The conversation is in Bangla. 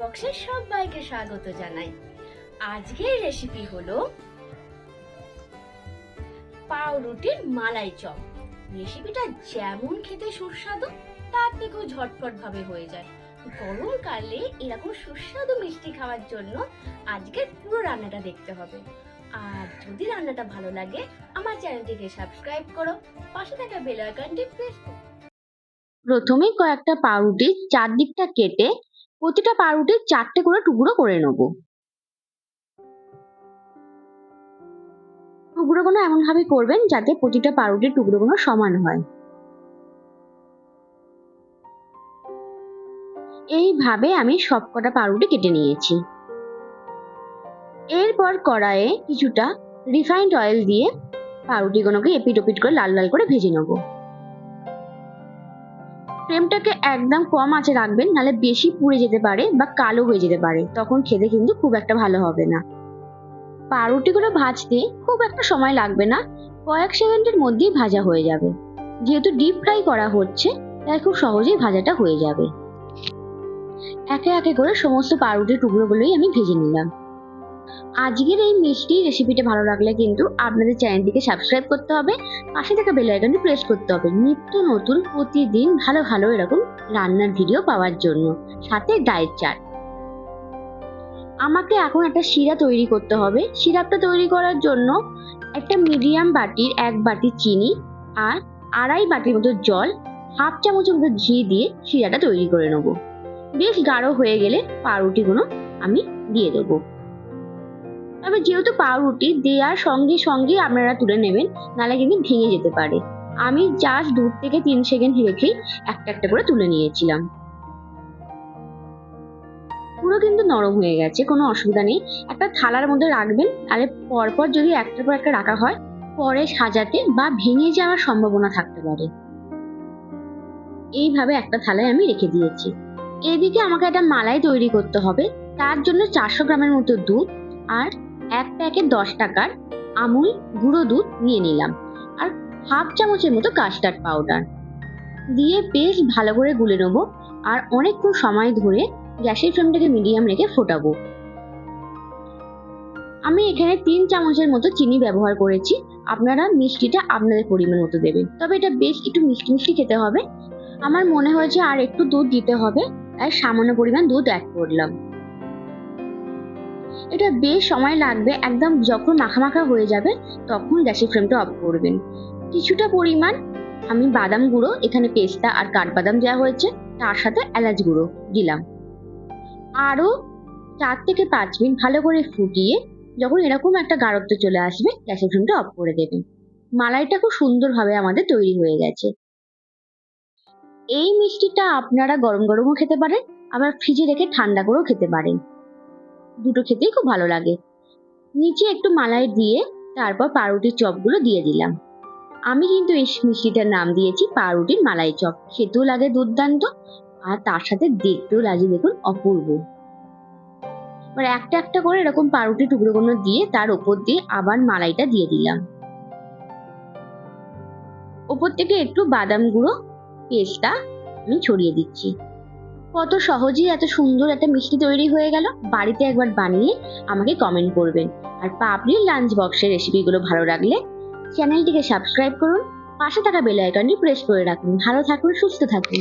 বক্সে সবাইকে স্বাগত জানাই। আজকের রেসিপি হলো পাউরুটির মালাই চপ। রেসিপিটা যেমন খেতে সুস্বাদু, তার থেকেও ঝটপট ভাবে হয়ে যায়। গরমকালে এরকম সুস্বাদু মিষ্টি খাওয়ার জন্য আজকের পুরো রান্নাটা দেখতে হবে। আর যদি রান্নাটা ভালো লাগে, আমার চ্যানেলটিকে সাবস্ক্রাইব করো। পাশে থাকা বেল আইকনটি প্রেস করো প্রথমে কয়েকটা পাউরুটির চারদিকটা কেটে প্রতিটা পাউরুটির চারটে করে টুকরো করে নেব। টুকরোগুলো এমন ভাবে করবেন যাতে প্রতিটা পাউরুটির টুকরোগুলো সমান হয়। এইভাবে আমি সবকটা পাউরুটি কেটে নিয়েছি। এরপর কড়াইয়ে কিছুটা রিফাইন্ড অয়েল দিয়ে পাউরুটিগুলোকে এপিট ওপিট করে লাল লাল করে ভেজে নেব। ফ্লেমটাকে একদম কম আঁচে রাখবেন, নাহলে বেশি পুড়ে যেতে পারে বা কালো হয়ে যেতে পারে। তখন খেতে কিন্তু খুব একটা ভালো হবে না। পাউরুটিগুলো ভাজতে খুব একটা সময় লাগবে না। কয়েক সেকেন্ডের মধ্যেই ভাজা হয়ে যাবে। যেহেতু ডিপ ফ্রাই করা হচ্ছে, তাই খুব সহজেই ভাজাটা হয়ে যাবে। একে একে করে সমস্ত পাউরুটির টুকরোগুলোই আমি ভেজে নিলাম। আজকের এই মিষ্টি রেসিপিটা ভালো লাগলে কিন্তু আপনাদের চ্যানেলটিকে সাবস্ক্রাইব করতে হবে, পাশে থাকা বেল আইকনটি প্রেস করতে হবে, নিত্য নতুন, প্রতিদিন ভালো ভালো এরকম রান্নার ভিডিও পাওয়ার জন্য। সাথে ডায়েট চার্ট আমাকে এখন একটা শিরা তৈরি করতে হবে। সিরাপটা তৈরি করার জন্য একটা মিডিয়াম বাটির, এক বাটি চিনি আর আড়াই বাটির মতো জল, হাফ চামচের মতো ঘি দিয়ে শিরাটা তৈরি করে নেব। বেশ গাঢ় হয়ে গেলে পাউরুটিগুলো আমি দিয়ে দেবো। তবে যেহেতু পাউরুটি দেওয়ার সঙ্গে সঙ্গে আপনারা তুলে নেবেন, নাহলে কিন্তু ভেঙে যেতে পারে। আমি জাস্ট দু থেকে তিন সেকেন্ড রেখেই একটা একটা করে তুলে নিয়েছিলাম। পুরো কিন্তু নরম হয়ে গেছে, কোনো অসুবিধা নেই। একটা থালার মধ্যে রাখবেন আরে পরপর যদি একটার পর একটা রাখা হয়, পরে সাজাতে বা ভেঙে যাওয়ার সম্ভাবনা থাকতে পারে। এইভাবে একটা থালায় আমি রেখে দিয়েছি। এদিকে আমাকে একটা মালাই তৈরি করতে হবে, তার জন্য চারশো গ্রামের মতো দুধ আর এক প্যাকেট দশ টাকার আমুল, গুঁড়ো দুধ নিয়ে নিলাম আর হাফ চামচের মতো কাস্টার্ড পাউডার। দিয়ে বেশ ভালো করে গুলে নেব আর অনেকক্ষণ সময় ধরে গ্যাসের ফ্লেমটাকে মিডিয়াম রেখে ফোটাবো। আমি এখানে তিন চামচের মতো চিনি ব্যবহার করেছি। আপনারা মিষ্টিটা আপনাদের পরিমাণ মতো দেবেন। তবে এটা বেশ একটু মিষ্টি মিষ্টি খেতে হবে। আমার মনে হয়েছে আর একটু দুধ দিতে হবে আর সামান্য পরিমাণ দুধ অ্যাড করলাম। এটা বেশ সময় লাগবে একদম যখন মাখা মাখা হয়ে যাবে, তখন গ্যাসের ফ্লেমটা অফ করবেন। কিছুটা পরিমাণ আমি বাদাম গুঁড়ো, এখানে পেস্তা আর কাঠবাদাম দেওয়া হয়েছে, তার সাথে এলাচ গুঁড়ো দিলাম। আরও চার থেকে পাঁচ মিনিট ভালো করে ফুটিয়ে যখন এরকম একটা গাঢ়ত্ব চলে আসবে, গ্যাসের ফ্লেমটা অফ করে দেবেন। মালাইটা খুব সুন্দরভাবে আমাদের তৈরি হয়ে গেছে। এই মিষ্টিটা আপনারা গরম গরমও খেতে পারেন, আবার ফ্রিজে রেখে ঠান্ডা করেও খেতে পারেন। দুটো খেতেই খুব ভালো লাগে। নিচে একটু মালাই দিয়ে তারপর পাউরুটির চপগুলো দিয়ে দিলাম। আমি কিন্তু এই মিষ্টিটার নাম দিয়েছি পাউরুটির মালাই চপ। খেতেও লাগে দুর্দান্ত, আর তার সাথে দেখতেও লাগে দেখুন অপূর্ব। এবার একটা একটা করে এরকম পাউরুটি টুকরোগুলো দিয়ে তার উপর দিয়ে আবার মালাইটা দিয়ে দিলাম। ওপর থেকে একটু বাদাম গুঁড়ো পেস্টটা আমি ছড়িয়ে দিচ্ছি। কত সহজেই এত সুন্দর একটা মিষ্টি তৈরি হয়ে গেল, বাড়িতে একবার বানিয়ে আমাকে কমেন্ট করবেন। আর পাপড়ির লাঞ্চ বক্সের রেসিপিগুলো ভালো লাগলে চ্যানেলটিকে সাবস্ক্রাইব করুন, পাশে থাকা বেল আইকনটি প্রেস করে রাখুন। ভালো থাকুন, সুস্থ থাকুন।